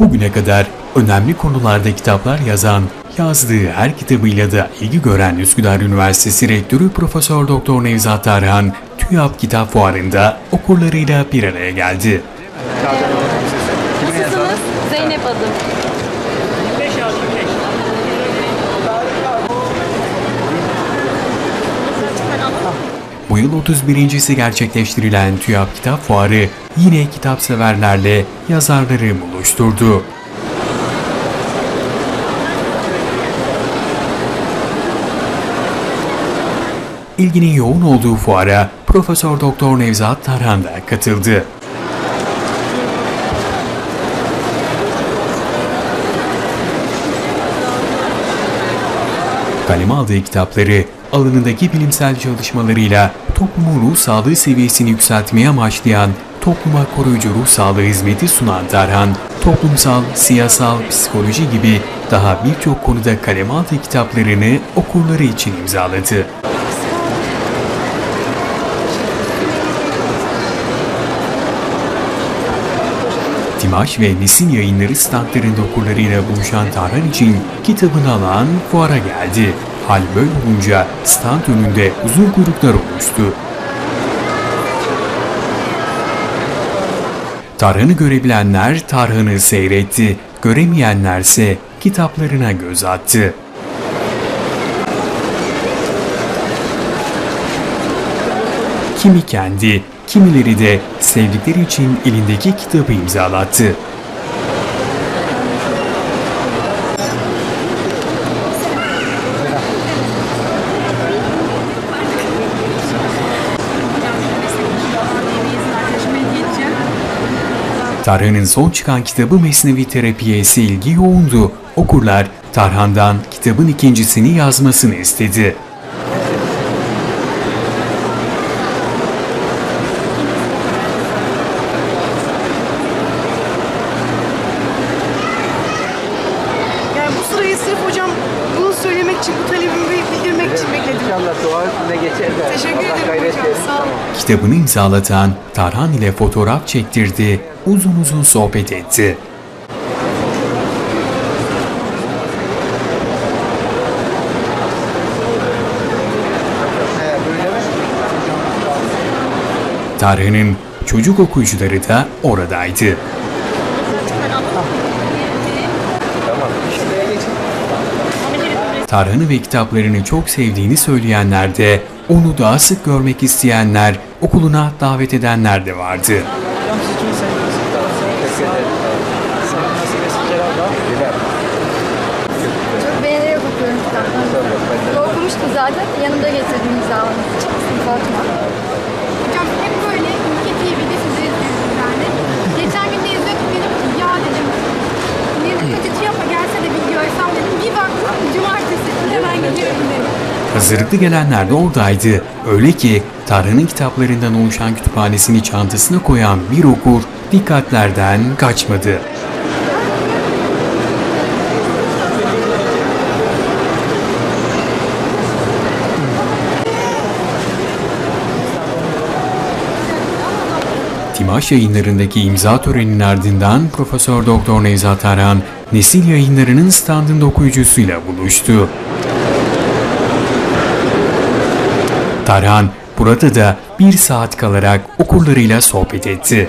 Bugüne kadar önemli konularda kitaplar yazan, yazdığı her kitabıyla da ilgi gören Üsküdar Üniversitesi Rektörü Profesör Doktor Nevzat Tarhan, TÜYAP Kitap Fuarı'nda okurlarıyla bir araya geldi. Nasılsınız? Zeynep adım. Bu yıl 31.si gerçekleştirilen TÜYAP Kitap Fuarı yine kitap severlerle yazarları buluşturdu. İlginin yoğun olduğu fuara Profesör Doktor Nevzat Tarhan da katıldı. Kaleme aldığı kitapları alanındaki bilimsel çalışmalarıyla toplumun ruh sağlığı seviyesini yükseltmeye amaçlayan topluma koruyucu ruh sağlığı hizmeti sunan Tarhan, toplumsal, siyasal, psikoloji gibi daha birçok konuda kaleme aldığı kitaplarını okurları için imzaladı. Timaş ve Nesin yayınları standlarında okurlarıyla buluşan Tarhan için kitabını alan fuara geldi. Hal böyle olunca stand önünde uzun kuyruklar oluştu. Tarhan'ı görebilenler Tarhan'ı seyretti, göremeyenlerse kitaplarına göz attı. Kimi kendi, kimileri de sevdikleri için elindeki kitabı imzalattı. Tarhan'ın son çıkan kitabı Mesnevi Terapiye'si ilgi yoğundu. Okurlar Tarhan'dan kitabın ikincisini yazmasını istedi. İçin, bu talebimi bildirmek için bekledim. İnşallah dua üstünde geçer de. Teşekkür Allah ederim hocam. Sağ olun. Kitabını imzalatan Tarhan ile fotoğraf çektirdi, uzun uzun sohbet etti. Tarhan'ın çocuk okuyucuları da oradaydı. Tarhan'ı ve kitaplarını çok sevdiğini söyleyenler de, onu daha sık görmek isteyenler, okuluna davet edenler de vardı. Çok beğenerek okuyorum kitaplarını. Okumuştum zaten. Yanımda getirdim için. Fatma. Hocam Hazırlıklı gelenler de oradaydı. Öyle ki Tarhan'ın kitaplarından oluşan kütüphanesini çantasına koyan bir okur dikkatlerden kaçmadı. Timaş yayınlarındaki imza töreninin ardından Profesör Doktor Nevzat Tarhan, Nesil yayınlarının standında okuyucusuyla buluştu. Tarhan burada da bir saat kalarak okurlarıyla sohbet etti.